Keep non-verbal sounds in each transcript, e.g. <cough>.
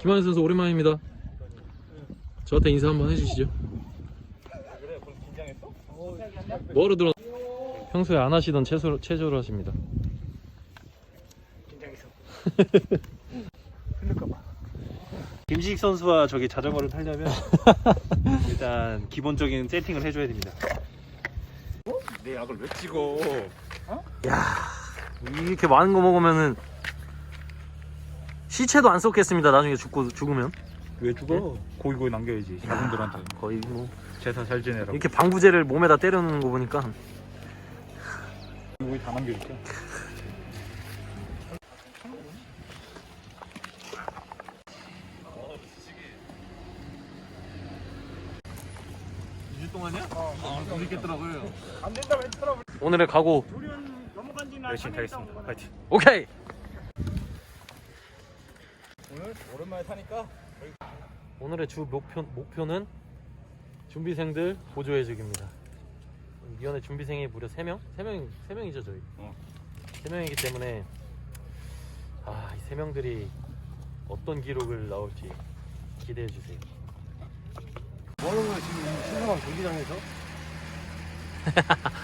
김한희 선수 오랜만입니다. 저한테 인사 한번 해주시죠. 뭐로 들어? 평소에 안 하시던 체조, 체조를 하십니다. <laughs> 김지식 선수와 저기 자전거를 타려면 <laughs> 일단 기본적인 세팅을 해줘야 됩니다. 내 약을 왜 찍어? 이렇게 많은 거 먹으면은 시체도 안 썩겠습니다. 나중에 죽고 죽으면 왜 죽어? 고기 고기 남겨야지. 자손들한테 거의 뭐 제사 잘 지내라고. 이렇게 방부제를 몸에다 때려놓는 거 보니까 고기 다 남겨줄게. 오늘의 각오 열심히 타겠습니다. 파이팅. 오케이. 오늘 오랜만에 타니까 오늘의 주 목표 목표는 준비생들 보조해주기입니다. 위원회 준비생이 무려 3명? 3명, 3명이죠 저희. 어. 3명이기 때문에 아, 이 3명들이 어떤 기록을 나올지 기대해 주세요. 뭐하는 거야 지금 신성한 경기장에서? <laughs>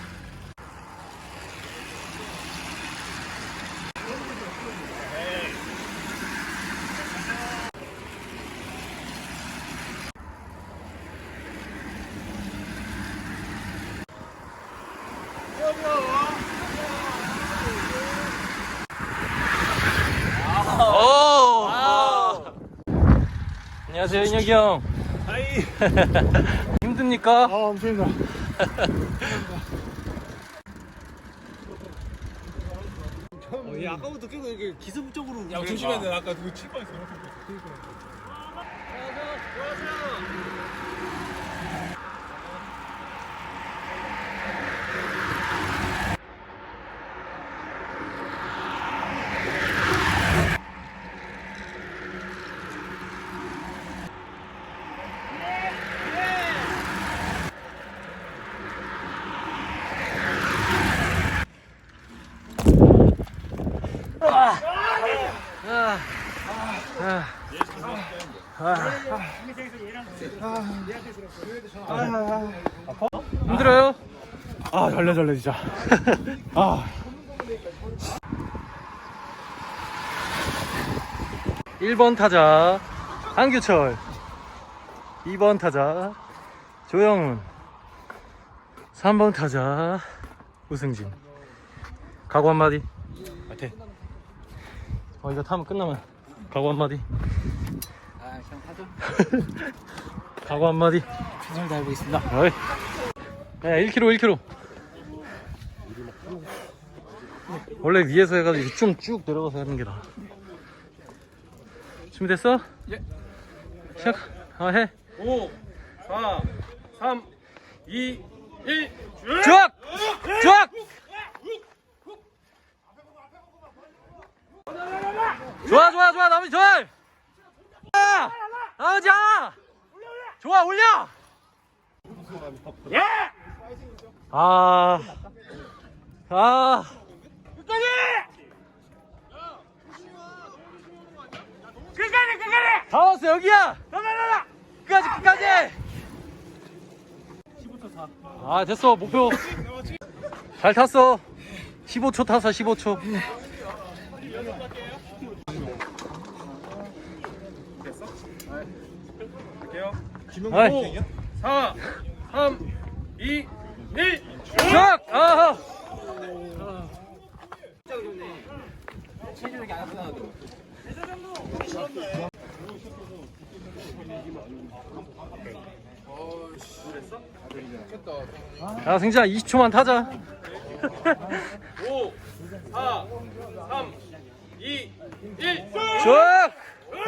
안녕하세요, 인혁이 형. 아이. <laughs> 힘듭니까? 아 엄청 힘들어. <laughs> 어, 얘 아까부터 계속 이렇게 기습적으로. 야 조심해야 돼. 아까 그거 칠 뻔했어. 힘들어요? 아 잘래 진짜. 아. 1번 타자 한규철 2번 타자 조영훈 3번 타자 우승진 각오 한마디 파이팅. 어 이거 타면 끝나면 각오 한마디 아, 그냥 하죠. <laughs> 각오 한마디 최선을 다해보겠습니다. 어이 야 1km 1km 원래 위에서 해가지고 좀 쭉 내려가서 하는 게 나아 준비됐어? 예. 시작 아해 5, 4, 3, 2, 1. 쭉! 쭉! 좋아 좋아 좋아 나머지 절! 아! 나머지 하나! 좋아 올려! 예! 아... 아... 끝까지! 끝까지 끝까지! 다 왔어 여기야! 끝까지 끝까지! 아 됐어 목표 잘 탔어 15초 탔어 15초 갈게요. 아이 4, 3, 2, 1. 쫙! 아하 야 승진아 20초만 타자 5, 4, 3, 2, 1. 쫙!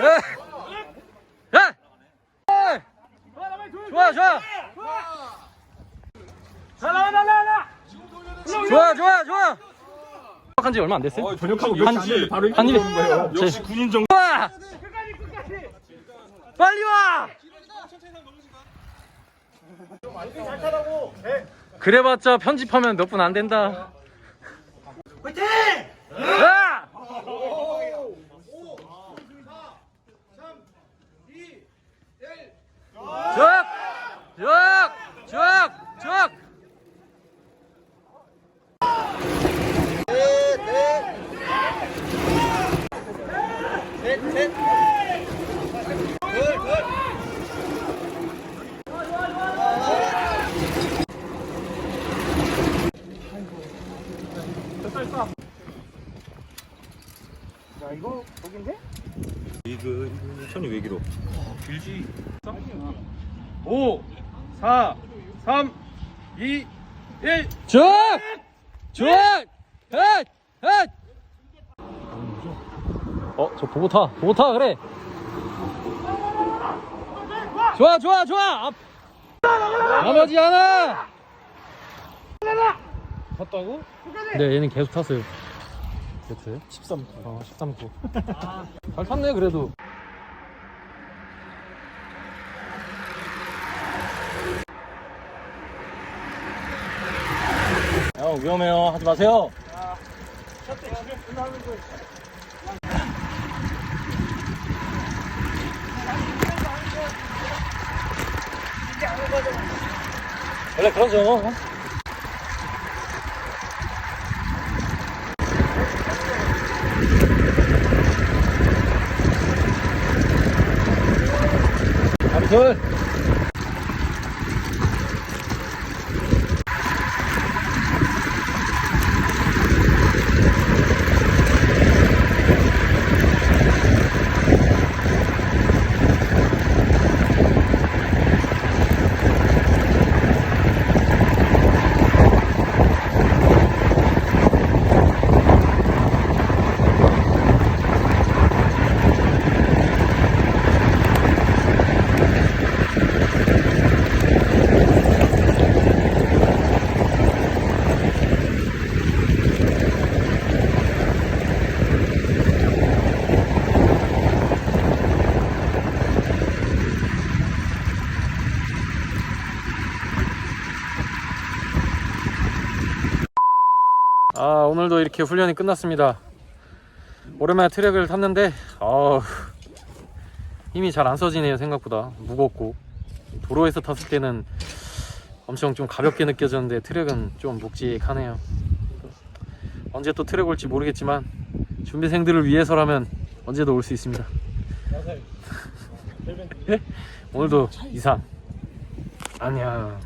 야! 야! 어이! 좋아 좋아 좋아 좋아 좋아 한지 얼마 안 됐어요? 번역하고 한지 바로 한 입에 거예요. 역시 군인 정도 와! 빨리 와! 그래봤자 편집하면 몇 분 안 된다. 화이팅! 이거 천이 왜 길어? 길지. 5, 4, 3, 2, 1. 쭉! 쭉! 어, 저 보고 타. 보고 타, 그래. 좋아, 좋아, 좋아! 앞. 나머지 하나! 탔다고? 네, 얘는 계속 탔어요. 됐어요? 13구. 어, 13구. 잘 탔네, 그래도. 형, 위험해요. 하지 마세요. 원래 그러죠. 아무튼 아 오늘도 이렇게 훈련이 끝났습니다. 오랜만에 트랙을 탔는데 아 힘이 잘 안 써지네요 생각보다. 무겁고. 도로에서 탔을 때는 엄청 좀 가볍게 느껴졌는데 트랙은 좀 묵직하네요. 언제 또 트랙 올지 모르겠지만 준비생들을 위해서라면 언제도 올 수 있습니다. <laughs> 오늘도 이상. 안녕